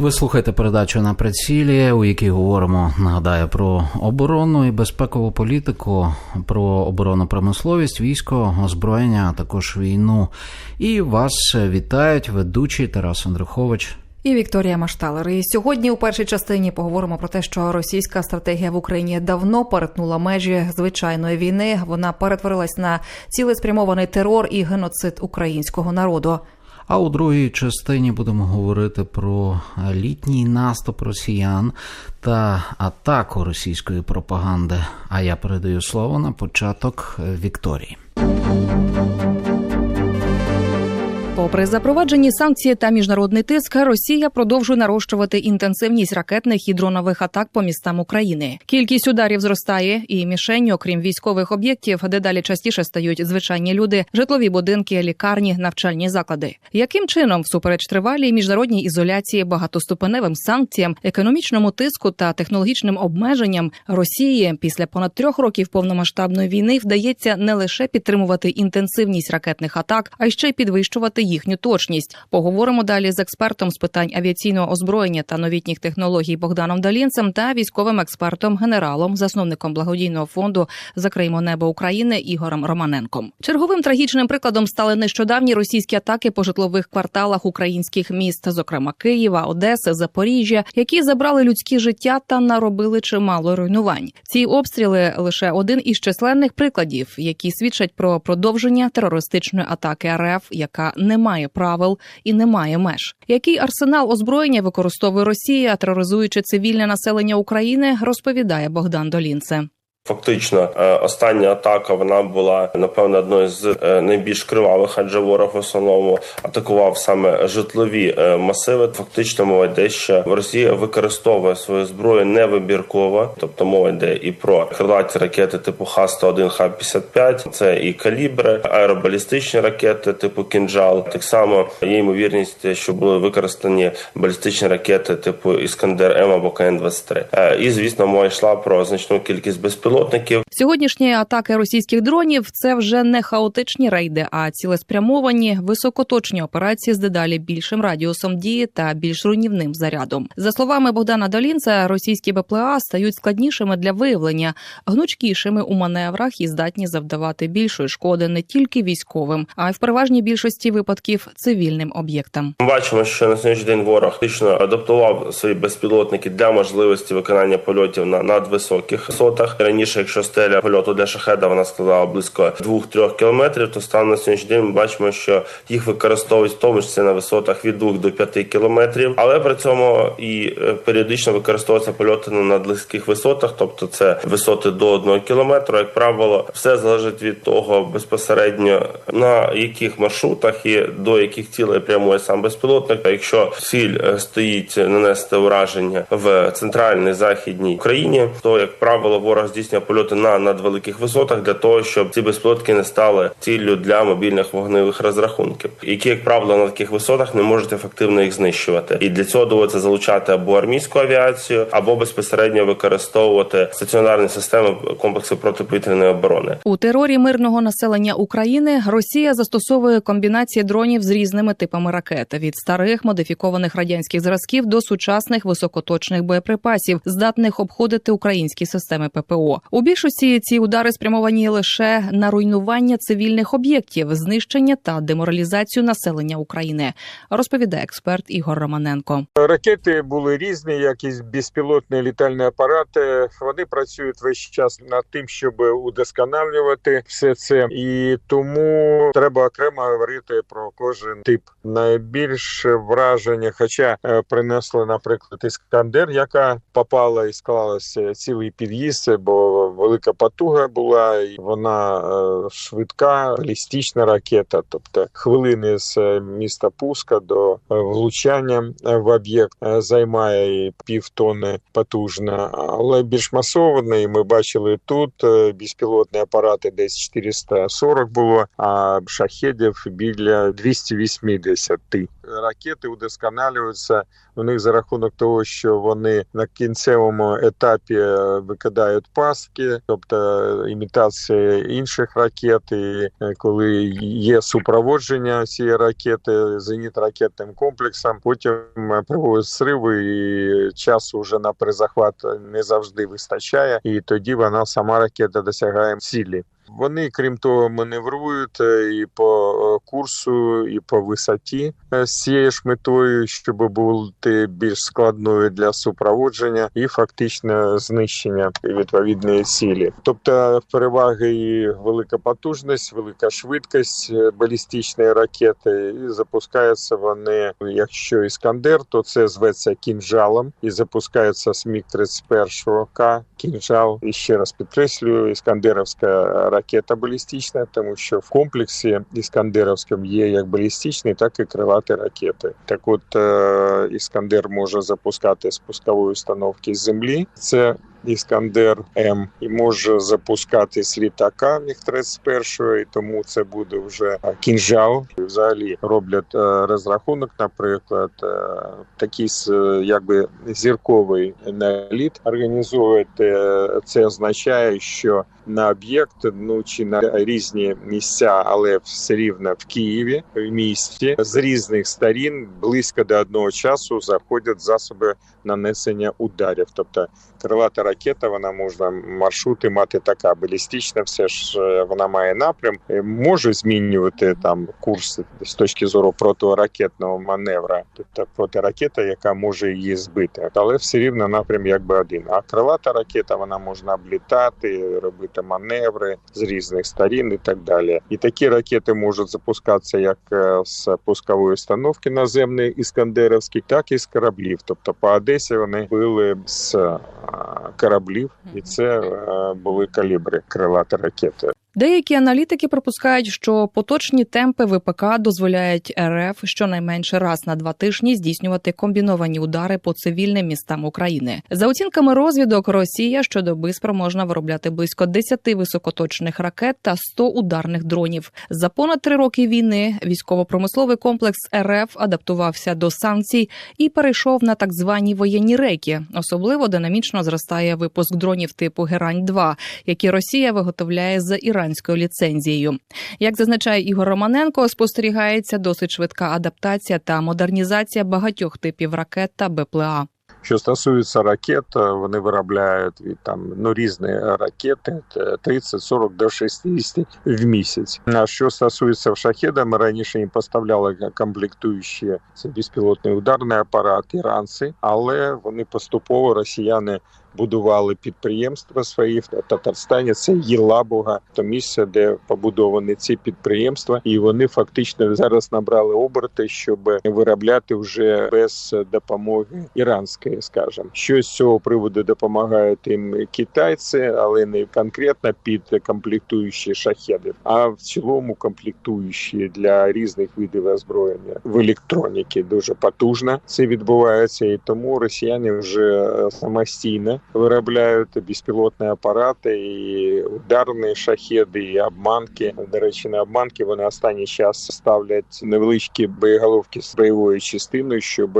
Ви слухаєте передачу на прицілі, у якій говоримо, нагадаю, про оборонну і безпекову політику, про оборонну промисловість, військо, озброєння, а також війну. І вас вітають ведучий Тарас Андрухович. І Вікторія Машталер. І сьогодні у першій частині поговоримо про те, що російська стратегія в Україні давно перетнула межі звичайної війни. Вона перетворилась на цілеспрямований терор і геноцид українського народу. А у другій частині будемо говорити про літній наступ росіян та атаку російської пропаганди. А я передаю слово на початок Вікторії. Попри запроваджені санкції та міжнародний тиск, Росія продовжує нарощувати інтенсивність ракетних і дронових атак по містам України. Кількість ударів зростає, і мішенью, окрім військових об'єктів, дедалі частіше стають звичайні люди, житлові будинки, лікарні, навчальні заклади. Яким чином, всупереч тривалій міжнародній ізоляції, багатоступеневим санкціям, економічному тиску та технологічним обмеженням Росії після понад трьох років повномасштабної війни вдається не лише підтримувати інтенсивність ракетних атак, а й ще й підвищувати їхню точність. Поговоримо далі з експертом з питань авіаційного озброєння та новітніх технологій Богданом Далінцем та військовим експертом, генералом, засновником благодійного фонду Закриємо небо України Ігорем Романенком. Черговим трагічним прикладом стали нещодавні російські атаки по житлових кварталах українських міст, зокрема Києва, Одеси, Запоріжжя, які забрали людські життя та наробили чимало руйнувань. Ці обстріли лише один із численних прикладів, які свідчать про продовження терористичної атаки РФ, яка не має правил і немає меж. Який арсенал озброєння використовує Росія, тероризуючи цивільне населення України, розповідає Богдан Долінце. Фактично, е, остання атака вона була напевно одною з е, найбільш кривавих, адже ворог в основному атакував саме житлові е, масиви. Фактично, мова йде, що Росія використовує свою зброю невибірково, тобто мова йде і про крилаті ракети типу Х-101, Х-55, це і калібри, аеробалістичні ракети типу кінжал. Так само є ймовірність, що були використані балістичні ракети типу Іскандер М або КН-23. І звісно, мова йшла про значну кількість безпілотних безпілотників. Сьогоднішні атаки російських дронів це вже не хаотичні рейди, а цілеспрямовані високоточні операції з дедалі більшим радіусом дії та більш руйнівним зарядом. За словами Богдана Долінця, російські БПЛА стають складнішими для виявлення, гнучкішими у маневрах і здатні завдавати більшої шкоди не тільки військовим, а й в переважній більшості випадків цивільним об'єктам. Ми бачимо, що на сьогоднішній день ворог фактично адаптував свої безпілотники для можливості виконання польотів на надвисоких висотах. Раніше, якщо стеля польоту для шахеда вона складала близько 2-3 кілометрів, то станом на сьогоднішній день ми бачимо, що їх використовують в тому числі на висотах від 2 до 5 кілометрів, але при цьому і е, періодично використовуються польоти на надлизьких висотах, тобто це висоти до 1 кілометру. Як правило, все залежить від того безпосередньо на яких маршрутах і до яких цілей прямує сам безпілотник. Якщо ціль е, стоїть нанести ураження в центральній західній Україні, то як правило ворог здійснює польоти на надвеликих висотах для того, щоб ці безпілотки не стали ціллю для мобільних вогневих розрахунків, які, як правило, на таких висотах не можуть ефективно їх знищувати. І для цього доводиться залучати або армійську авіацію, або безпосередньо використовувати стаціонарні системи комплексу протиповітряної оборони. У терорі мирного населення України Росія застосовує комбінації дронів з різними типами ракет від старих модифікованих радянських зразків до сучасних високоточних боєприпасів, здатних обходити українські системи ППО. У більшості ці удари спрямовані лише на руйнування цивільних об'єктів, знищення та деморалізацію населення України, розповідає експерт Ігор Романенко. Ракети були різні, як і безпілотні літальні апарати. Вони працюють весь час над тим, щоб удосконалювати все це, і тому треба окремо говорити про кожен тип. Найбільше враження, хоча е, принесли, наприклад, іскандер, яка попала і склалася цілий під'їзд, бо велика потуга була, і вона е, швидка, балістична ракета, тобто хвилини з е, міста Пуска до е, влучання в об'єкт займає півтони потужна, але більш масована. І ми бачили тут безпілотні апарати десь 440 було, а шахедів біля 280. Ракети удосконалюються. У них за рахунок того, що вони на кінцевому етапі е, викидають пастки, тобто імітація інших ракет, і е, коли є супроводження цієї ракети зенітно-ракетним комплексом, потім е, проводять сриви, і часу вже на перезахват не завжди вистачає, і тоді вона сама ракета досягає цілі. Вони, крім того, маневрують е, і по е, курсу, і по висоті е, з цією ж метою, щоб бути більш складною для супроводження і фактично знищення відповідної цілі. Тобто переваги і велика потужність, велика швидкість балістичної ракети, і запускаються вони. Якщо іскандер, то це зветься кінжалом, і запускається з міг 31 К кінжал. І ще раз підкреслюю, іскандеровська ракета балістична, тому що в комплексі іскандеровському є як балістичні, так і крилаті ракети. Так, от е, іскандер може запускати з пускової установки з землі. Це Іскандер М і може запускати з літака міг 31 і тому це буде вже кінжал. Взагалі роблять е, розрахунок, наприклад, е, такий якби зірковий наліт організовують. Е, Це означає, що на об'єкт, ну чи на різні місця, але все рівно в Києві, в місті з різних сторін близько до одного часу заходять засоби нанесення ударів. Тобто крилата ракета, вона можна маршрути мати така балістична, все ж е, вона має напрям, е, може змінювати там курс з точки зору протиракетного маневра, тобто протиракета, яка може її збити, але все рівно напрям якби один. А крилата ракета вона можна облітати, робити маневри з різних сторін і так далі. І такі ракети можуть запускатися як е, з пускової установки наземної іскандеровські, так і з кораблів. Тобто по Одесі вони били з кораблів, і це е, були калібри крилати ракети. Деякі аналітики припускають, що поточні темпи ВПК дозволяють РФ щонайменше раз на два тижні здійснювати комбіновані удари по цивільним містам України. За оцінками розвідок, Росія щодоби спроможна виробляти близько 10 високоточних ракет та 100 ударних дронів. За понад три роки війни військово-промисловий комплекс РФ адаптувався до санкцій і перейшов на так звані воєнні рейки. Особливо динамічно зростає випуск дронів типу Герань 2 які Росія виготовляє за іранською ліцензією. Як зазначає Ігор Романенко, спостерігається досить швидка адаптація та модернізація багатьох типів ракет та БПЛА. Що стосується ракет, е, вони виробляють від там ну різні ракети е, 30, 40 до 60 в місяць. А що стосується шахеда, ми раніше їм поставляли комплектуючі це безпілотний ударний апарат, іранці, але вони поступово росіяни. Будували підприємства свої в Татарстані. Це Єлабуга, то місце, де побудовані ці підприємства, і вони фактично зараз набрали оберти, щоб виробляти вже без допомоги іранської, скажімо. що з цього приводу допомагають їм китайці, але не конкретно під комплектуючі шахеди, а в цілому комплектуючі для різних видів озброєння в електроніки дуже потужно це відбувається, і тому росіяни вже самостійно виробляють безпілотні апарати, і ударні шахеди, і обманки. До речі, на обманки вони останній час ставлять невеличкі боєголовки з бойовою частиною, щоб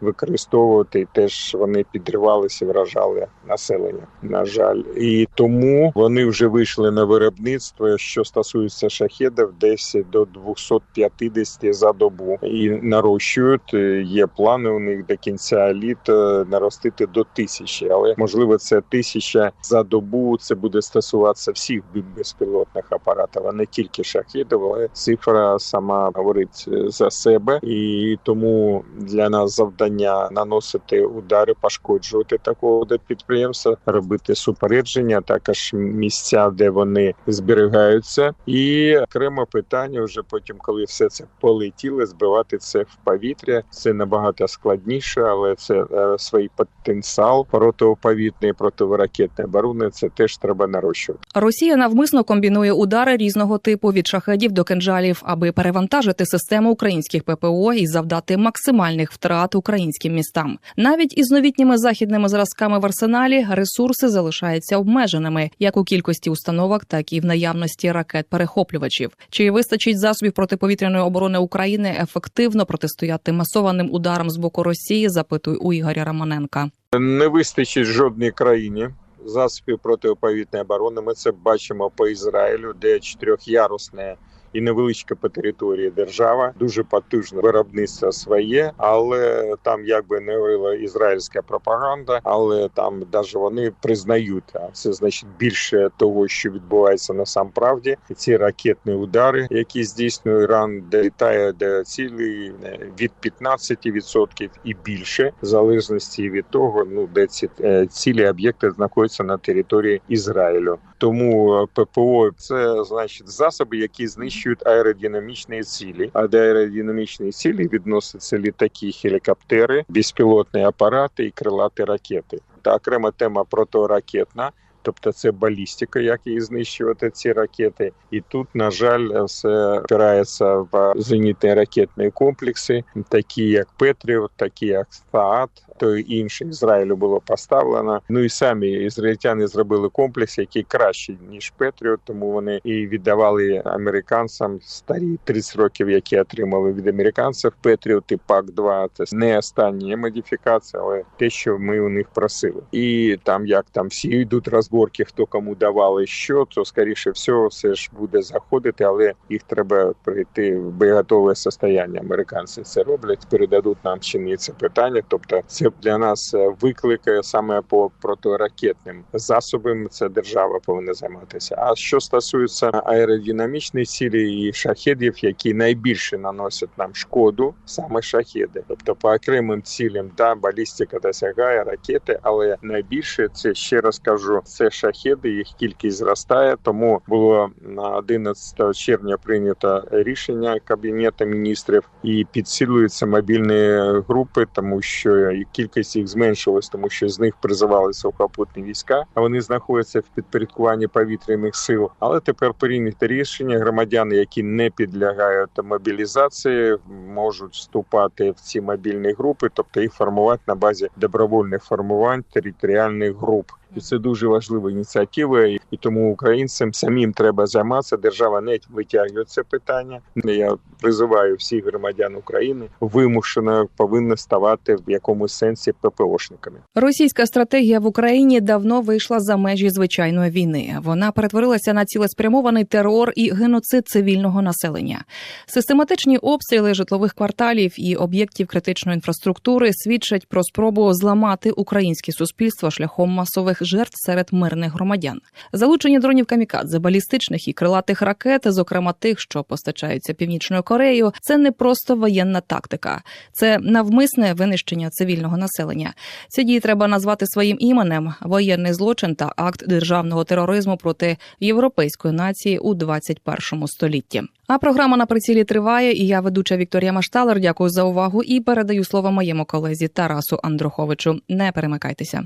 використовувати теж вони підривалися, вражали населення. На жаль, і тому вони вже вийшли на виробництво. Що стосується шахедів, десь до 250 за добу і нарощують. Є плани у них до кінця літа наростити до тисячі, але можливо це тисяча за добу. Це буде стосуватися всіх безпілотних апаратів, а не тільки шахедів, але цифра сама говорить за себе, і тому для нас завдання завдання наносити удари, пошкоджувати такого підприємства, робити супередження, також місця, де вони зберігаються, і окремо питання вже потім, коли все це полетіло, збивати це в повітря. Це набагато складніше, але це е, свій потенціал протиповітної протиракетної оборони. Це теж треба нарощувати. Росія навмисно комбінує удари різного типу від шахедів до кинджалів, аби перевантажити систему українських ППО і завдати максимальних втрат українським містам. Навіть із новітніми західними зразками в арсеналі ресурси залишаються обмеженими як у кількості установок, так і в наявності ракет-перехоплювачів. Чи вистачить засобів протиповітряної оборони України ефективно протистояти масованим ударам з боку Росії? Запитуй у Ігоря Романенка. Не вистачить жодній країні засобів протиповітної оборони. Ми це бачимо по Ізраїлю, де чотирьохярусне і невеличка по території держава, дуже потужне виробництво своє, але там якби не говорила ізраїльська пропаганда, але там навіть вони признають, а це значить більше того, що відбувається насамправді. І ці ракетні удари, які здійснює Іран, долітає до цілі від 15% і більше, в залежності від того, ну де ці е, цілі об'єкти знаходяться на території Ізраїлю. Тому ППО це значить засоби, які знищують аеродинамічні цілі. А до аеродинамічної цілі відносяться літаки, гелікоптери, безпілотні апарати і крилаті ракети. Та окрема тема протиракетна. Тобто це балістика, як її знищувати ці ракети, і тут на жаль все опирається в зенітні ракетні комплекси, такі як Петрів, такі як ФААТ, то і інше Ізраїлю було поставлено. Ну і самі ізраїльтяни зробили комплекс, який кращий ніж Петріот, тому вони і віддавали американцям старі 30 років, які отримали від американців. Петріот і пак 2 Це не остання модифікація, але те, що ми у них просили, і там як там всі йдуть розборки, хто кому давали що, то скоріше всього все ж буде заходити, але їх треба прийти в боєготове состояння. Американці це роблять, передадуть нам чи ні це питання. Тобто, це для нас викликає саме по протиракетним засобам. Це держава повинна займатися. А що стосується аеродинамічної цілі і шахедів, які найбільше наносять нам шкоду, саме шахеди, тобто по окремим цілям, да, балістика досягає ракети, але найбільше це ще раз кажу, це шахеди. Їх кількість зростає. Тому було на 11 червня прийнято рішення кабінету міністрів і підсилюються мобільні групи, тому що кількість їх зменшилась, тому що з них призивали сухопутні війська, а вони знаходяться в підпорядкуванні повітряних сил. Але тепер прийняте рішення громадяни, які не підлягають мобілізації, можуть вступати в ці мобільні групи, тобто їх формувати на базі добровольних формувань територіальних груп. І це дуже важлива ініціатива, і тому українцям самим треба займатися. Держава не витягує це питання. Я призиваю всіх громадян України вимушено повинні ставати в якомусь сенсі ППОшниками. Російська стратегія в Україні давно вийшла за межі звичайної війни. Вона перетворилася на цілеспрямований терор і геноцид цивільного населення. Систематичні обстріли житлових кварталів і об'єктів критичної інфраструктури свідчать про спробу зламати українське суспільство шляхом масових жертв серед мирних громадян. Залучення дронів камікадзе, балістичних і крилатих ракет, зокрема тих, що постачаються північною Кореєю, це не просто воєнна тактика, це навмисне винищення цивільного населення. Ці дії треба назвати своїм іменем воєнний злочин та акт державного тероризму проти європейської нації у 21 столітті. А програма на прицілі триває. І я ведуча Вікторія Машталер. Дякую за увагу і передаю слово моєму колезі Тарасу Андруховичу. Не перемикайтеся.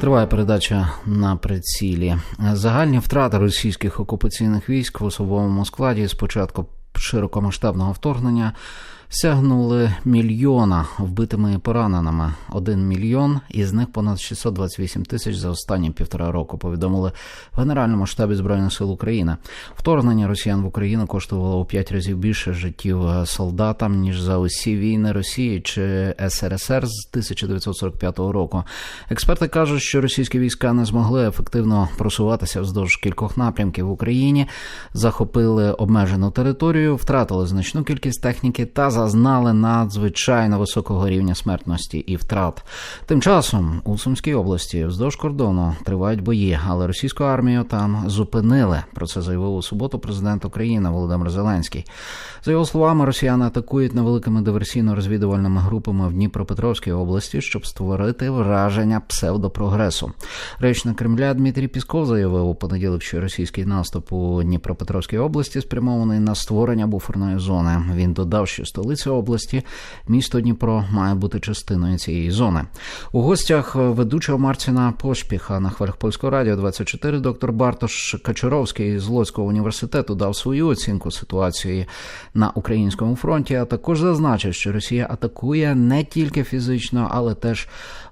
Триває передача на прицілі. Загальні втрати російських окупаційних військ в особовому складі з початку широкомасштабного вторгнення сягнули мільйона вбитими і пораненими. Один мільйон, із них понад 628 тисяч за останні півтора року. Повідомили в Генеральному штабі збройних сил України. Вторгнення росіян в Україну коштувало у п'ять разів більше життів солдатам ніж за усі війни Росії чи СРСР з 1945 року. Експерти кажуть, що російські війська не змогли ефективно просуватися вздовж кількох напрямків в Україні, захопили обмежену територію, втратили значну кількість техніки та зазнали надзвичайно високого рівня смертності і втрат. Тим часом у Сумській області вздовж кордону тривають бої, але російську армію там зупинили. Про це заявив у суботу президент України Володимир Зеленський. За його словами, росіяни атакують невеликими диверсійно-розвідувальними групами в Дніпропетровській області, щоб створити враження псевдопрогресу. Речник Кремля Дмитрій Пісков заявив у понеділок, що російський наступ у Дніпропетровській області спрямований на створення буферної зони. Він додав, що столиця області, місто Дніпро, має бути частиною цієї зони. У гостях ведучого Марціна Пошпіха на хвилях польського радіо 24 доктор Бартош Качуровський з Луцького університету дав свою оцінку ситуації на українському фронті, а також зазначив, що Росія атакує не тільки фізично, але теж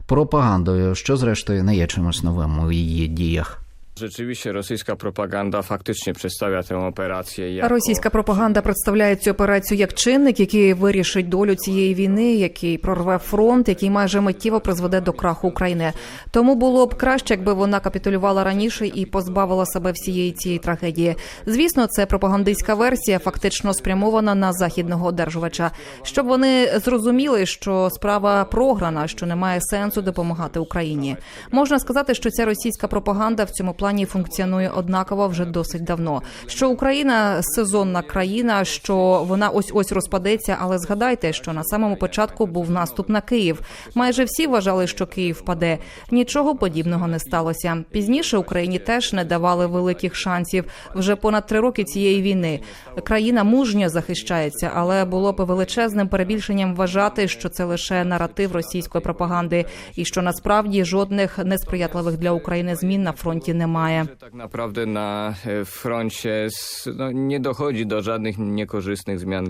пропагандою, що зрештою не є чимось новим у її діях. Rzeczywiście rosyjska propaganda faktycznie przedstawia tę operację jako... Російська пропаганда представляє цю операцію як чинник, який вирішить долю цієї війни, який прорве фронт, який майже миттєво призведе до краху України. Тому було б краще, якби вона капітулювала раніше і позбавила себе всієї цієї трагедії. Звісно, це пропагандистська версія, фактично спрямована на західного одержувача, щоб вони зрозуміли, що справа програна, що немає сенсу допомагати Україні. Можна сказати, що ця російська пропаганда в цьому плані функціонує однаково вже досить давно. Що Україна сезонна країна, що вона ось ось розпадеться. Але згадайте, що на самому початку був наступ на Київ. Майже всі вважали, що Київ впаде. Нічого подібного не сталося. Пізніше Україні теж не давали великих шансів. Вже понад три роки цієї війни країна мужньо захищається, але було б величезним перебільшенням вважати, що це лише наратив російської пропаганди, і що насправді жодних несприятливих для України змін на фронті немає. Że tak naprawdę na e, froncie no, nie dochodzi do żadnych niekorzystnych zmian.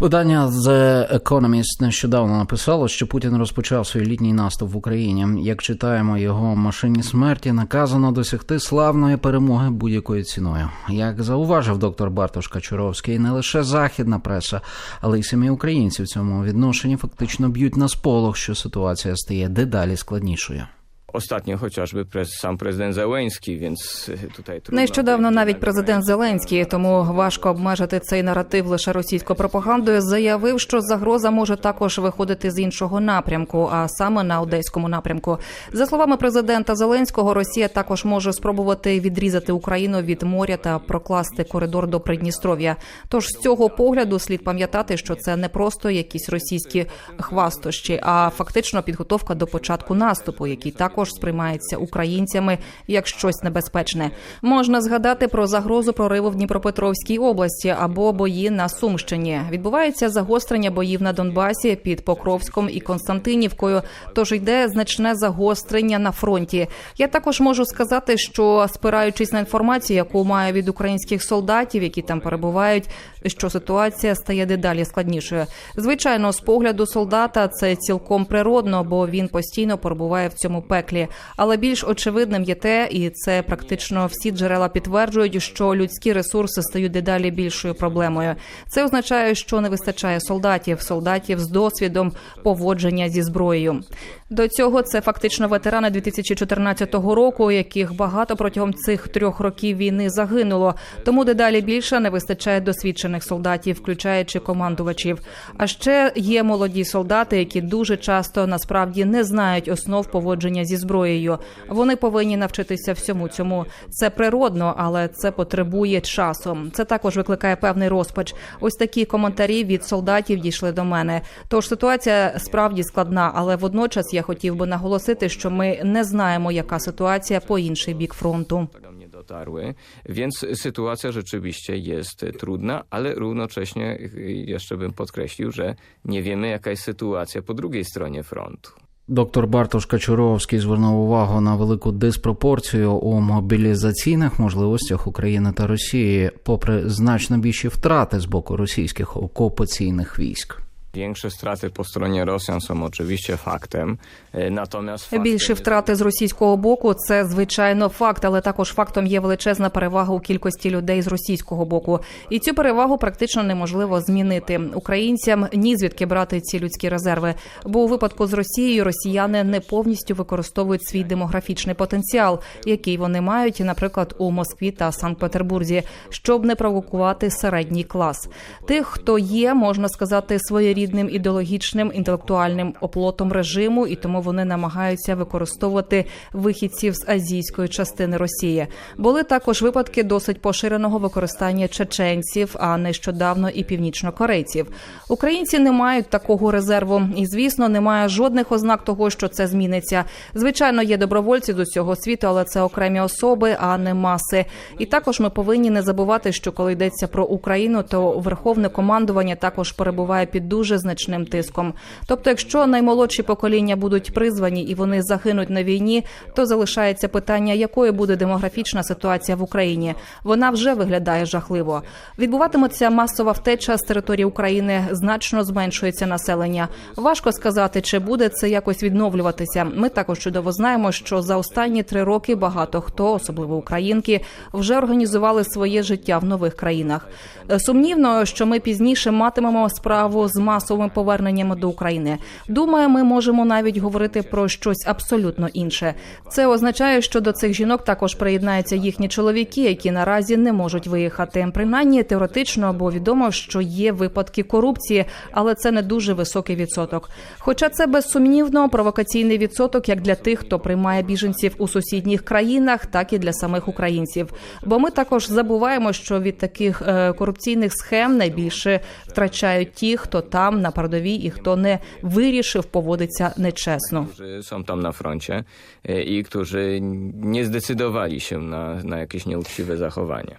Видання The Economist нещодавно написало, що Путін розпочав свій літній наступ в Україні. Як читаємо його машині смерті, наказано досягти славної перемоги будь-якою ціною. Як зауважив доктор Бартош Качуровський, не лише західна преса, але й самі українці в цьому відношенні фактично б'ють на сполох, що ситуація стає дедалі складнішою. Ostatnio chociażby prez, sam prezydent Zełęński, więc e, tutaj trudno... Нещодавно навіть президент Зеленський, тому важко обмежити цей наратив лише російською пропагандою. Заявив, що загроза може також виходити з іншого напрямку, а саме на одеському напрямку. За словами президента Зеленського, Росія також може спробувати відрізати Україну від моря та прокласти коридор до Придністров'я. Тож з цього погляду слід пам'ятати, що це не просто якісь російські хвастощі, а фактично підготовка до початку наступу, який також сприймається українцями як щось небезпечне. Можна згадати про загрозу прориву в Дніпропетровській області або бої на Сумщині. Відбувається загострення боїв на Донбасі під Покровськом і Константинівкою. Тож йде значне загострення на фронті. Я також можу сказати, що спираючись на інформацію, яку маю від українських солдатів, які там перебувають, що ситуація стає дедалі складнішою. Звичайно, з погляду солдата це цілком природно, бо він постійно перебуває в цьому пеклі. Але більш очевидним є те, і це практично всі джерела підтверджують, що людські ресурси стають дедалі більшою проблемою. Це означає, що не вистачає солдатів, солдатів з досвідом поводження зі зброєю. До цього це фактично ветерани 2014 року, яких багато протягом цих трьох років війни загинуло. Тому дедалі більше не вистачає досвідчених солдатів, включаючи командувачів. А ще є молоді солдати, які дуже часто насправді не знають основ поводження зі зброєю. Вони повинні навчитися всьому цьому. Це природно, але це потребує часу. Це також викликає певний розпач. Ось такі коментарі від солдатів дійшли до мене. Тож ситуація справді складна, але водночас я хотів би наголосити, що ми не знаємо, яка ситуація по інший бік фронту. Dotarły, więc sytuacja rzeczywiście jest trudna, ale równocześnie jeszcze bym podkreślił, że nie wiemy jaka jest sytuacja po drugiej stronie frontu. Доктор Бартош Качуровський звернув увагу на велику диспропорцію у мобілізаційних можливостях України та Росії, попри значно більші втрати з боку російських окупаційних військ. Większe straty po stronie Rosjan są oczywiście faktem, y, natomiast faktem Більші втрати з російського боку це звичайно факт, але також фактом є величезна перевага у кількості людей з російського боку. І цю перевагу практично неможливо змінити. Українцям ні звідки брати ці людські резерви. Бо у випадку з Росією росіяни не повністю використовують свій демографічний потенціал, який вони мають, наприклад, у Москві та Санкт-Петербурзі, щоб не провокувати середній клас. Тих, хто є, можна сказати, своєрідним своєрідним ідеологічним інтелектуальним оплотом режиму, і тому вони намагаються використовувати вихідців з азійської частини Росії. Були також випадки досить поширеного використання чеченців, а нещодавно і північнокорейців. Українці не мають такого резерву, і звісно, немає жодних ознак того, що це зміниться. Звичайно, є добровольці з усього світу, але це окремі особи, а не маси. І також ми повинні не забувати, що коли йдеться про Україну, то верховне командування також перебуває під дуже значним тиском. Тобто, якщо наймолодші покоління будуть призвані і вони загинуть на війні, то залишається питання, якою буде демографічна ситуація в Україні. Вона вже виглядає жахливо. Відбуватиметься масова втеча з території України, значно зменшується населення. Важко сказати, чи буде це якось відновлюватися. Ми також чудово знаємо, що за останні три роки багато хто, особливо українки, вже організували своє життя в нових країнах. Е, Сумнівно, що ми пізніше матимемо справу з масовими поверненнями до України. Думаю, ми можемо навіть говорити про щось абсолютно інше. Це означає, що до цих жінок також приєднаються їхні чоловіки, які наразі не можуть виїхати. Принаймні теоретично, бо відомо, що є випадки корупції, але це не дуже високий відсоток. Хоча це безсумнівно провокаційний відсоток як для тих, хто приймає біженців у сусідніх країнах, так і для самих українців. Бо ми також забуваємо, що від таких е, корупційних схем найбільше втрачають ті, хто там на передовій і хто не вирішив поводитися нечесно. są tam na froncie i którzy nie zdecydowali się na, na jakieś nieuczciwe zachowanie.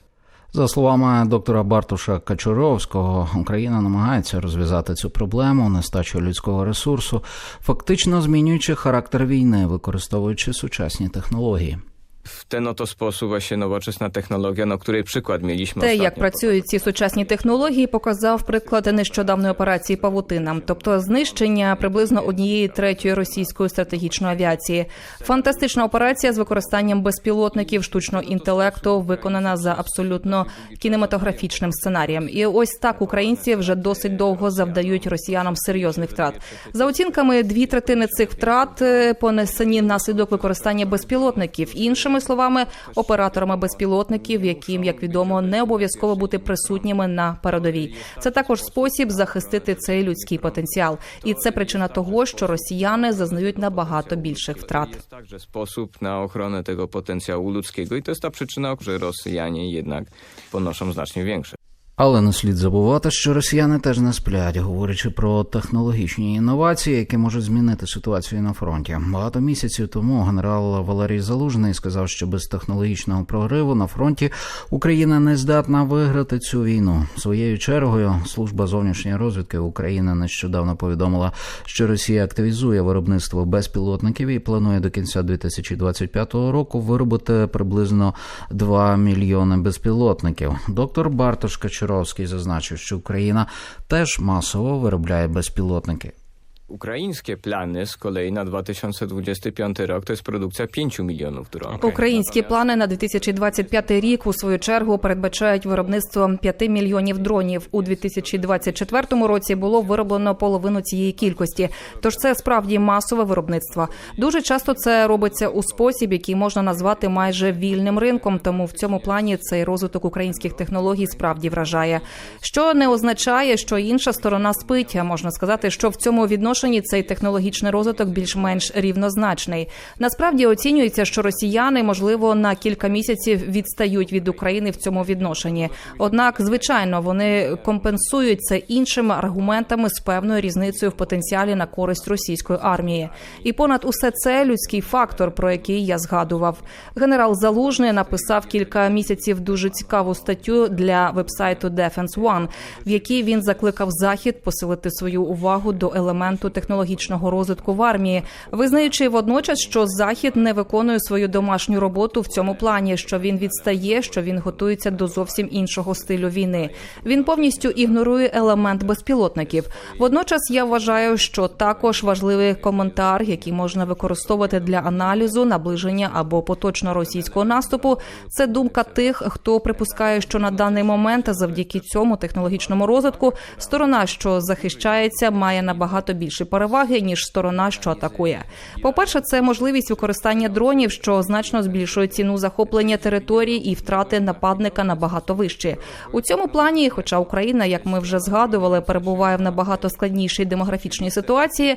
За словами доктора Бартуша Качуровського, Україна намагається розв'язати цю проблему нестачу людського ресурсу, фактично змінюючи характер війни, використовуючи сучасні технології. W ten oto sposób właśnie nowoczesna technologia, no której przykład mieliśmy Те, як працюють ці сучасні технології, показав приклад нещодавної операції Павутина, тобто знищення приблизно однієї третьої російської стратегічної авіації. Фантастична операція з використанням безпілотників штучного інтелекту, виконана за абсолютно кінематографічним сценарієм. І ось так українці вже досить довго завдають росіянам серйозних втрат. За оцінками, дві третини цих втрат е, понесені внаслідок використання безпілотників. Іншими словами, операторами безпілотників, яким як відомо не обов'язково бути присутніми на передовій. Це також спосіб захистити цей людський потенціал, і це причина того, що росіяни зазнають набагато більших втрат. Також спосіб на охорону цього потенціалу людського, і це та причина, що росіяни, однак Rosjanie значно większe Але не слід забувати, що росіяни теж не сплять, говорячи про технологічні інновації, які можуть змінити ситуацію на фронті. Багато місяців тому генерал Валерій Залужний сказав, що без технологічного прориву на фронті Україна не здатна виграти цю війну. Своєю чергою служба зовнішньої розвідки України нещодавно повідомила, що Росія активізує виробництво безпілотників і планує до кінця 2025 року виробити приблизно 2 мільйони безпілотників. Доктор Бартош Качуровський зазначив, що Україна теж масово виробляє безпілотники. Ukraińskie plany z kolei na 2025 rok to jest produkcja 5 milionów dronów. Українські плани на 2025 рік у свою чергу передбачають виробництво 5 мільйонів дронів. У 2024 році було вироблено половину цієї кількості. Тож це справді масове виробництво. Дуже часто це робиться у спосіб, який можна назвати майже вільним ринком. Тому в цьому плані цей розвиток українських технологій справді вражає. Що не означає, що інша сторона спить. Можна сказати, що в цьому відношенні цей технологічний розвиток більш-менш рівнозначний. Насправді оцінюється, що росіяни можливо на кілька місяців відстають від України в цьому відношенні. Однак, звичайно, вони компенсують це іншими аргументами з певною різницею в потенціалі на користь російської армії. І понад усе це людський фактор, про який я згадував. Генерал Залужний написав кілька місяців дуже цікаву статтю для вебсайту Defense One, в якій він закликав захід посилити свою увагу до елементу технологічного розвитку в армії, визнаючи водночас, що захід не виконує свою домашню роботу в цьому плані, що він відстає, що він готується до зовсім іншого стилю війни. Він повністю ігнорує елемент безпілотників. Водночас я вважаю, що також важливий коментар, який можна використовувати для аналізу, наближення або поточного російського наступу, це думка тих, хто припускає, що на даний момент завдяки цьому технологічному розвитку сторона, що захищається, має набагато більше більше переваги ніж сторона, що атакує. По перше, це можливість використання дронів, що значно збільшує ціну захоплення територій і втрати нападника набагато вищі. У цьому плані, хоча Україна, як ми вже згадували, перебуває в набагато складнішій демографічній ситуації,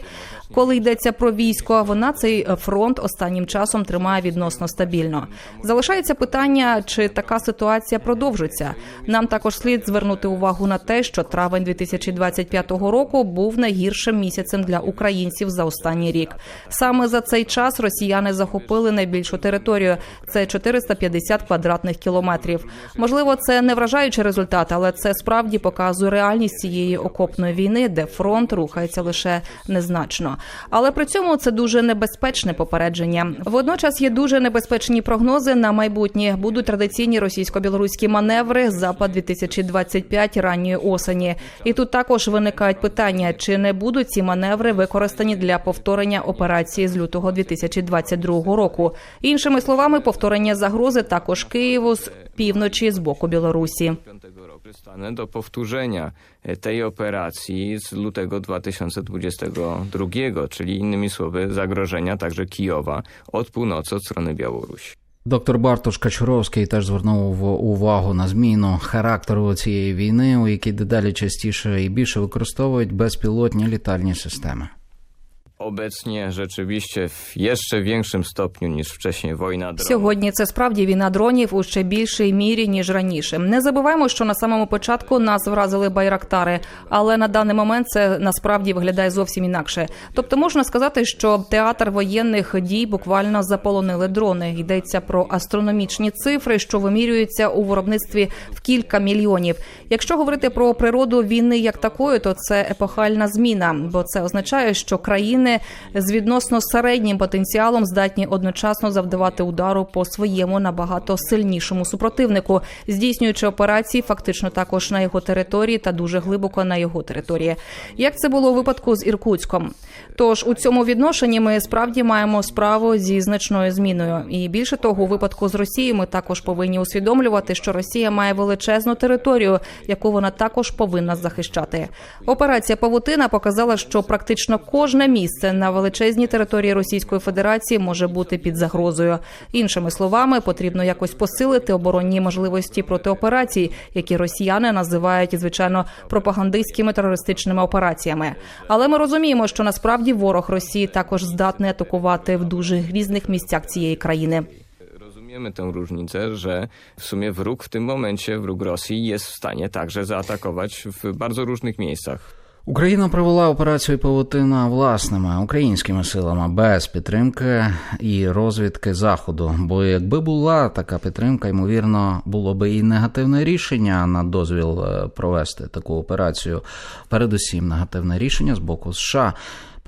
коли йдеться про військо, вона цей фронт останнім часом тримає відносно стабільно. Залишається питання, чи така ситуація продовжиться. Нам також слід звернути увагу на те, що травень 2025 року був найгіршим місяцем для українців за останній рік. Саме за цей час росіяни захопили найбільшу територію це 450 квадратних кілометрів. Можливо, це не вражаючий результат, але це справді показує реальність цієї окопної війни, де фронт рухається лише незначно. Але при цьому це дуже небезпечне попередження. Водночас є дуже небезпечні прогнози на майбутнє. Будуть традиційні російсько-білоруські маневри запад 2025 ранньої осені. І тут також виникають питання: чи не будуть ці маневри використані для повторення операції з лютого 2022 року? Іншими словами, повторення загрози також Києву з півночі з боку Білорусі. 2005 roku stanę do powtórzenia e, tej operacji z lutego 2022, czyli innymi słowy zagrożenia także Kijowa od północy, od strony Białorusi. Доктор Бартош Качуровський теж звернув увагу на зміну характеру цієї війни, у якій дедалі частіше і більше використовують безпілотні літальні системи. Obecnie rzeczywiście w jeszcze większym stopniu niż wcześniej wojna dronów. Сьогодні це справді війна дронів у ще більшій мірі ніж раніше. Не забуваємо, що на самому початку нас вразили байрактари, але на даний момент це насправді виглядає зовсім інакше. Тобто можна сказати, що театр воєнних дій буквально заполонили дрони. Йдеться про астрономічні цифри, що вимірюються у виробництві в кілька мільйонів. Якщо говорити про природу війни як такої, то це епохальна зміна, бо це означає, що країни з відносно середнім потенціалом здатні одночасно завдавати удару по своєму набагато сильнішому супротивнику, здійснюючи операції фактично також на його території та дуже глибоко на його території. Як це було у випадку з Іркутськом? Тож у цьому відношенні ми справді маємо справу зі значною зміною. І більше того, у випадку з Росією ми також повинні усвідомлювати, що Росія має величезну територію, яку вона також повинна захищати. Операція Павутина показала, що практично кожне місце на величезній території Російської Федерації може бути під загрозою. Іншими словами, потрібно якось посилити оборонні можливості протиоперацій, які росіяни називають звичайно пропагандистськими терористичними операціями. Але ми розуміємо, що насправді ворог Росії також здатний атакувати в дуже різних місцях цієї країни. Rozumiemy tę różnicę, że w sumie wróg w tym momencie, wróg Rosji jest w stanie także zaatakować w bardzo różnych miejscach. Україна провела операцію Павутина власними українськими силами без підтримки і розвідки заходу. Бо якби була така підтримка, ймовірно, було би і негативне рішення на дозвіл е, провести таку операцію. Передусім, негативне рішення з боку США.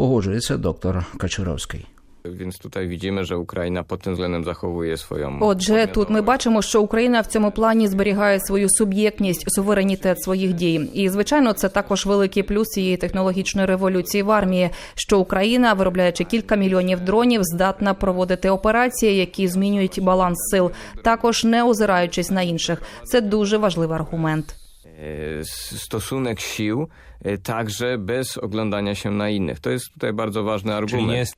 Погоджується доктор Качуровський. Więc tutaj widzimy, że Ukraina pod tym względem zachowuje swoją. Отже, тут ми бачимо, що Україна в цьому плані зберігає свою суб'єктність, суверенітет своїх дій. І звичайно, це також великий плюс цієї технологічної революції в армії, що Україна, виробляючи кілька мільйонів дронів, здатна проводити операції, які змінюють баланс сил, також не озираючись на інших. Це дуже важливий аргумент. E, stosunek sił, e, także bez oglądania się na innych. To jest tutaj bardzo ważny argument.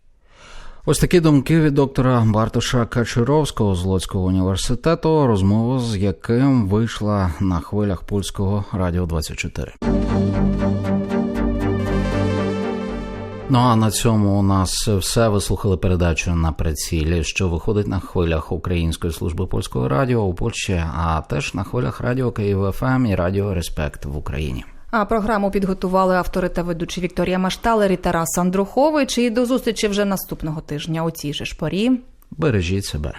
Ось такі думки від доктора Бартоша Качуровського з Лоцького університету, розмова з яким вийшла на хвилях польського радіо 24. Ну а на цьому у нас все. Ви слухали передачу на прицілі, що виходить на хвилях Української служби польського радіо у Польщі, а теж на хвилях радіо Київ ФМ і радіо Респект в Україні. А програму підготували автори та ведучі Вікторія Машталер і Тарас Андрухович. І до зустрічі вже наступного тижня у цій же ж порі. Бережіть себе.